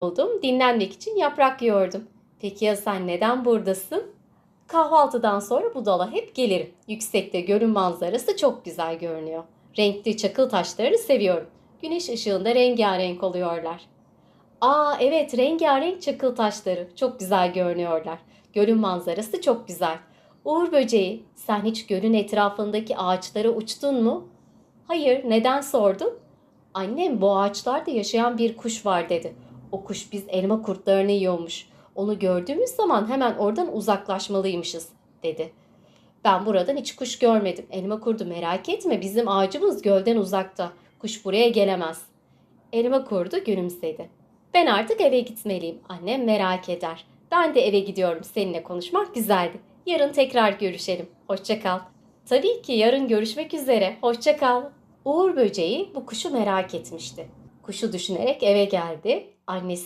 oldum. Dinlenmek için yaprak yiyordum. Peki ya sen neden buradasın? Kahvaltıdan sonra bu dala hep gelirim. Yüksekte gölün manzarası çok güzel görünüyor. Renkli çakıl taşlarını seviyorum. Güneş ışığında rengarenk oluyorlar. Aa evet rengarenk çakıl taşları. Çok güzel görünüyorlar. Gölün manzarası çok güzel. Uğur böceği, sen hiç gölün etrafındaki ağaçlara uçtun mu? Hayır, neden sordun? Annem bu ağaçlarda yaşayan bir kuş var dedi. O kuş biz elma kurtlarını yiyormuş. Onu gördüğümüz zaman hemen oradan uzaklaşmalıymışız dedi. Ben buradan hiç kuş görmedim. Elma kurdu merak etme bizim ağacımız gölden uzakta. Kuş buraya gelemez. Elma kurdu gülümsedi. Ben artık eve gitmeliyim. Annem merak eder. Ben de eve gidiyorum. Seninle konuşmak güzeldi. Yarın tekrar görüşelim. Hoşça kal. Tabii ki yarın görüşmek üzere. Hoşça kal. Uğur böceği bu kuşu merak etmişti. Kuşu düşünerek eve geldi. Annesine